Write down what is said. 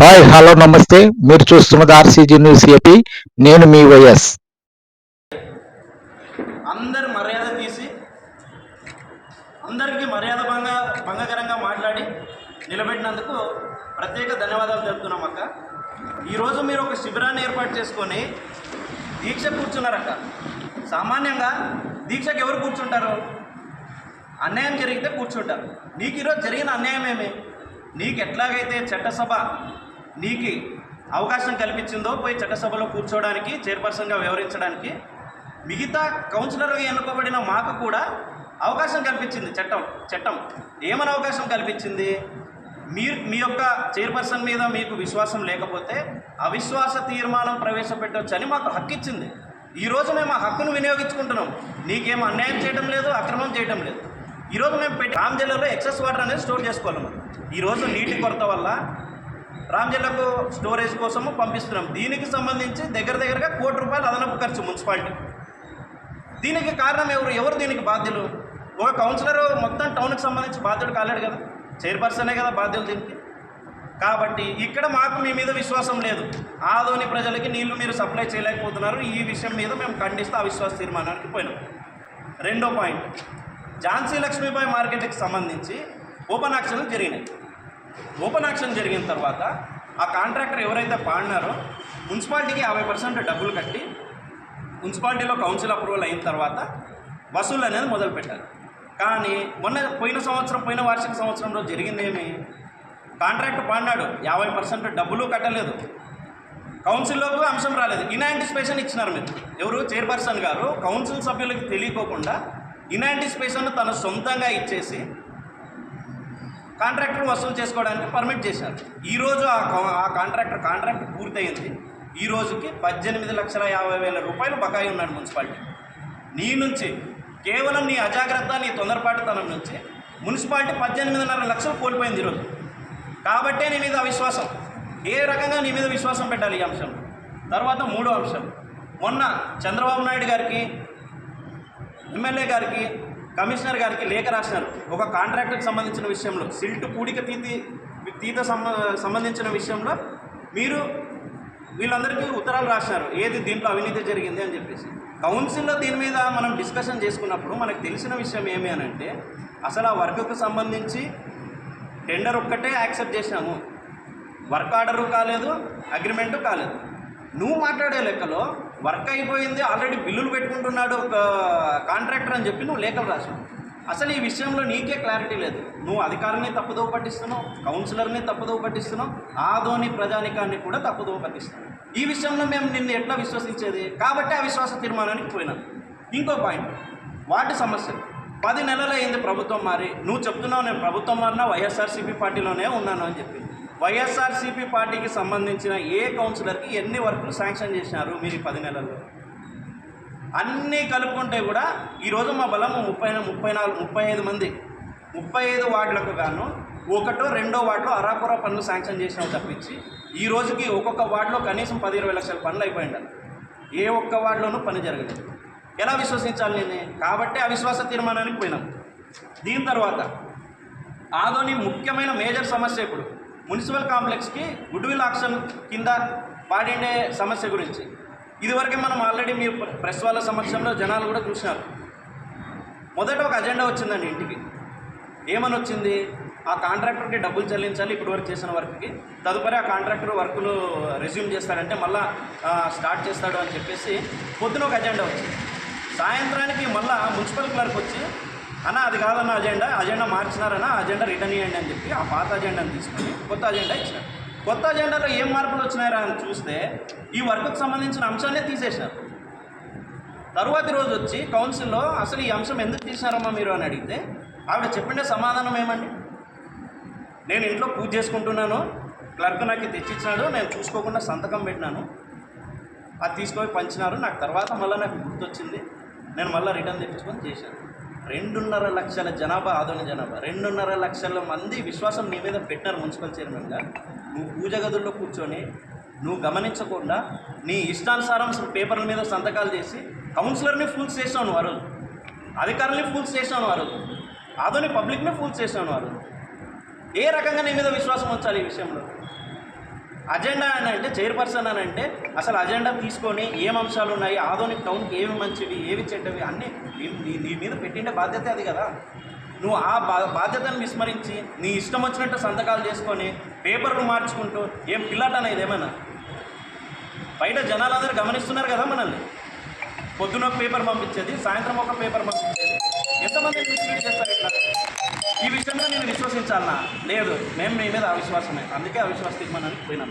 Hi hello నమస్తే. మీరు చూస్తున్నది ఆర్సీజీ న్యూస్ ఏపీ. నేను మీ వైఎస్. అందరి మర్యాద తీసి అందరికీ మర్యాద భంగ భంగకరంగా మాట్లాడి నిలబెట్టినందుకు ప్రత్యేక ధన్యవాదాలు తెలుపుతున్నాం అక్క. ఈరోజు మీరు ఒక శిబిరాన్ని ఏర్పాటు చేసుకొని దీక్ష కూర్చున్నారక్క. సామాన్యంగా దీక్షకు ఎవరు కూర్చుంటారు? అన్యాయం జరిగితే కూర్చుంటారు. నీకు ఈరోజు జరిగిన అన్యాయం ఏమి? నీకు ఎట్లాగైతే చట్టసభ నీకు అవకాశం కల్పించిందో పోయి చట్టసభలో కూర్చోవడానికి చైర్పర్సన్గా వ్యవహరించడానికి మిగతా కౌన్సిలర్గా ఎన్నుకోబడిన మాకు కూడా అవకాశం కల్పించింది చట్టం చట్టం. ఏమని అవకాశం కల్పించింది? మీరు మీ యొక్క చైర్పర్సన్ మీద మీకు విశ్వాసం లేకపోతే అవిశ్వాస తీర్మానం ప్రవేశపెట్టవచ్చని మాకు హక్కు ఇచ్చింది ఈరోజు మేము ఆ హక్కును వినియోగించుకుంటున్నాం. నీకేం అన్యాయం చేయడం లేదు అక్రమం చేయడం లేదు. ఈరోజు మేము పెట్టి రామ్ జిల్లాలో ఎక్సెస్ వాటర్ అనేది స్టోర్ చేసుకోవాలి. మనం ఈరోజు నీటి కొరత వల్ల రామ్జిల్లాకు స్టోరేజ్ కోసము పంపిస్తున్నాం. దీనికి సంబంధించి దగ్గర దగ్గరగా కోటి రూపాయలు అదనపు ఖర్చు మున్సిపాలిటీ. దీనికి కారణం ఎవరు? ఎవరు దీనికి బాధ్యులు? ఒక కౌన్సిలర్ మొత్తం టౌన్కి సంబంధించి బాధ్యుడు కాలేడు కదా. చైర్పర్సనే కదా బాధ్యులు దీనికి. కాబట్టి ఇక్కడ మాకు మీ మీద విశ్వాసం లేదు. ఆదోని ప్రజలకి నీళ్ళు మీరు సప్లై చేయలేకపోతున్నారు. ఈ విషయం మీద మేము ఖండిస్తూ అవిశ్వాస తీర్మానానికి పోయినాం. రెండో పాయింట్ ఝాన్సీ లక్ష్మీబాయి మార్కెట్కి సంబంధించి ఓపెన్ ఆక్షన్లు జరిగినాయి. ఓపెన్ ఆక్షన్ జరిగిన తర్వాత ఆ కాంట్రాక్టర్ ఎవరైతే పాడినారో మున్సిపాలిటీకి యాభై పర్సెంట్ డబ్బులు కట్టి మున్సిపాలిటీలో కౌన్సిల్ అప్రూవల్ అయిన తర్వాత వసూలు అనేది మొదలుపెట్టారు కానీ మొన్న పోయిన సంవత్సరం పోయిన వార్షిక సంవత్సరంలో జరిగిందేమి కాంట్రాక్ట్ పాడినాడు యాభై పర్సెంట్ డబ్బులు కట్టలేదు. కౌన్సిల్లోకి అంశం రాలేదు. ఇన్యాంటిసిపేషన్ ఇచ్చినారు మీరు. ఎవరు? చైర్పర్సన్ గారు. కౌన్సిల్ సభ్యులకు తెలియకోకుండా ఇన్యాంటిసిపేషన్ తన సొంతంగా ఇచ్చేసి కాంట్రాక్టర్ వసూలు చేసుకోవడానికి పర్మిట్ చేశారు. ఈరోజు ఆ ఆ కాంట్రాక్టర్ కాంట్రాక్ట్ పూర్తయింది. ఈ రోజుకి పద్దెనిమిది లక్షల యాభై వేల రూపాయలు బకాయి ఉన్నాడు మున్సిపాలిటీ. నీ నుంచి కేవలం నీ అజాగ్రత్త నీ తొందరపాటుతనం నుంచి మున్సిపాలిటీ పద్దెనిమిదిన్నర లక్షలు కోల్పోయింది ఈరోజు కాబట్టే నీ మీద అవిశ్వాసం. ఏ రకంగా నీ మీద విశ్వాసం పెట్టాలి ఈ అంశం? తర్వాత మూడో అంశం. మొన్న చంద్రబాబు నాయుడు గారికి ఎమ్మెల్యే గారికి కమిషనర్ గారికి లేఖ రాసినారు. ఒక కాంట్రాక్ట్కి సంబంధించిన విషయంలో సిల్ట్ పూడిక తీతి తీత సంబంధించిన విషయంలో మీరు వీళ్ళందరికీ ఉత్తరాలు రాసినారు. ఏది దీంట్లో అవినీతి జరిగింది అని చెప్పేసి. కౌన్సిల్లో దీని మీద మనం డిస్కషన్ చేసుకున్నప్పుడు మనకు తెలిసిన విషయం ఏమి అని అంటే అసలు ఆ వర్క్కు సంబంధించి టెండర్ ఒక్కటే యాక్సెప్ట్ చేసినాము వర్క్ ఆర్డరు కాలేదు అగ్రిమెంటు కాలేదు. నువ్వు మాట్లాడే లెక్కలో వర్క్ అయిపోయింది ఆల్రెడీ బిల్లులు పెట్టుకుంటున్నాడు ఒక కాంట్రాక్టర్ అని చెప్పి నువ్వు లేఖలు రాసావు అసలు ఈ విషయంలో నీకే క్లారిటీ లేదు. నువ్వు అధికారిని తప్పుదోవ పట్టిస్తున్నావు కౌన్సిలర్ని తప్పుదోవ పట్టిస్తున్నావు ఆదోని ప్రజానికాన్ని కూడా తప్పుదోవ పట్టిస్తున్నావు. ఈ విషయంలో మేము నిన్ను ఎట్లా విశ్వసించేది? కాబట్టి అవిశ్వాస తీర్మానానికి పోయినాం. ఇంకో పాయింట్ వాటి సమస్యలు పది నెలలు అయింది ప్రభుత్వం మారి నువ్వు చెప్తున్నావు నేను ప్రభుత్వం మారినా వైఎస్ఆర్సీపీ పార్టీలోనే ఉన్నాను అని చెప్పి. వైఎస్ఆర్సీపీ పార్టీకి సంబంధించిన ఏ కౌన్సిలర్కి ఎన్ని వర్కులు శాంక్షన్ చేసినారు మీరు ఈ పది నెలల్లో? అన్నీ కలుపుకుంటే కూడా ఈరోజు మా బలము ముప్పై ముప్పై నాలుగు ముప్పై ఐదు మంది. ముప్పై ఐదు వార్డులకు గాను ఒకటో రెండో వార్డులో అరాకొర పనులు శాంక్షన్ చేసినావు తప్పించి ఈ రోజుకి ఒక్కొక్క వార్డులో కనీసం పది ఇరవై లక్షల పనులు అయిపోయిండాలి ఏ ఒక్క వార్డులోనూ పని జరగలేదు. ఎలా విశ్వసించాలి నేను? కాబట్టి అవిశ్వాస తీర్మానానికి పోయినాం. దీని తర్వాత ఆదోని ముఖ్యమైన మేజర్ సమస్య ఇప్పుడు. మున్సిపల్ కాంప్లెక్స్కి గుడ్ విల్ ఆక్షన్ కింద పాడిండే సమస్య గురించి. ఇదివరకే మనం ఆల్రెడీ మీ ప్రెస్ వాళ్ళ సమక్షంలో జనాలు కూడా చూసినారు. మొదట ఒక అజెండా వచ్చిందండి ఇంటికి. ఏమని వచ్చింది? ఆ కాంట్రాక్టర్కి డబ్బులు చెల్లించాలి ఇప్పటి వరకు చేసిన వర్క్కి. తదుపరి ఆ కాంట్రాక్టర్ వర్కులు రెజ్యూమ్ చేస్తాడంటే మళ్ళా స్టార్ట్ చేస్తాడు అని చెప్పేసి పొద్దున ఒక అజెండా వచ్చింది. సాయంత్రానికి మళ్ళా మున్సిపల్ క్లర్క్ వచ్చి అన్న అది కాదన్న అజెండా. అజెండా మార్చినారన్న అజెండా రిటర్న్ ఇవ్వండి అని చెప్పి ఆ పాత అజెండాని తీసుకొని కొత్త అజెండా ఇచ్చినారు. కొత్త అజెండాలో ఏం మార్పులు వచ్చినాయా అని చూస్తే ఈ వర్క్కు సంబంధించిన అంశాన్నే తీసేసినారు తరువాతి రోజు వచ్చి కౌన్సిల్లో అసలు ఈ అంశం ఎందుకు తీసినారమ్మా మీరు? అని అడిగితే ఆవిడ చెప్పిండే సమాధానం ఏమండి? నేను ఇంట్లో పూజ చేసుకుంటున్నాను క్లర్క్ నాకు తెచ్చిచ్చినాడు నేను చూసుకోకుండా సంతకం పెట్టినాను. అది తీసుకొని పంచినారు. నాకు తర్వాత మళ్ళీ నాకు గుర్తొచ్చింది. నేను మళ్ళీ రిటర్న్ తెప్పించుకొని చేశాను. రెండున్నర లక్షల జనాభా ఆధునిక జనాభా. రెండున్నర లక్షల మంది విశ్వాసం నీ మీద పెట్టారు మున్సిపల్ చైర్మన్గా. నువ్వు పూజ గదుల్లో కూర్చొని నువ్వు గమనించకుండా నీ ఇష్టానుసారం పేపర్ల మీద సంతకాలు చేసి కౌన్సిలర్ని ఫూల్స్ చేసావు నువ్వు ఆ రోజు. అధికారుల్ని ఫూల్స్ చేసావు నువ్వు ఆ రోజు. ఆధునిక పబ్లిక్ని ఫూల్స్ చేసావు నువ్వు ఆ రోజు. ఏ రకంగా నీ మీద విశ్వాసం ఉంచాలి ఈ విషయంలో? అజెండా అని అంటే చైర్పర్సన్ అని అంటే అసలు అజెండా తీసుకొని ఏం అంశాలు ఉన్నాయి ఆధునిక టౌన్కి ఏవి మంచివి ఏవి చెడ్డవి అన్నీ నీ- నీ మీద పెట్టిండే బాధ్యత అది కదా. నువ్వు ఆ బా బాధ్యతను విస్మరించి నీ ఇష్టం వచ్చినట్టు సంతకాలు చేసుకొని పేపర్లు మార్చుకుంటూ ఏం పిల్లట అనేది ఏమన్నా? బయట జనాలందరూ గమనిస్తున్నారు కదా మనల్ని. పొద్దున ఒక పేపర్ పంపించేది సాయంత్రం ఒక పేపర్ పంపించేది. ఎంతమంది మిస్లీడ్ చేస్తారు ఇట్లా అన్న. లేదు మేము మీ మీద అవిశ్వాసమే. అందుకే అవిశ్వాస తీర్మానానికి పోయినాం.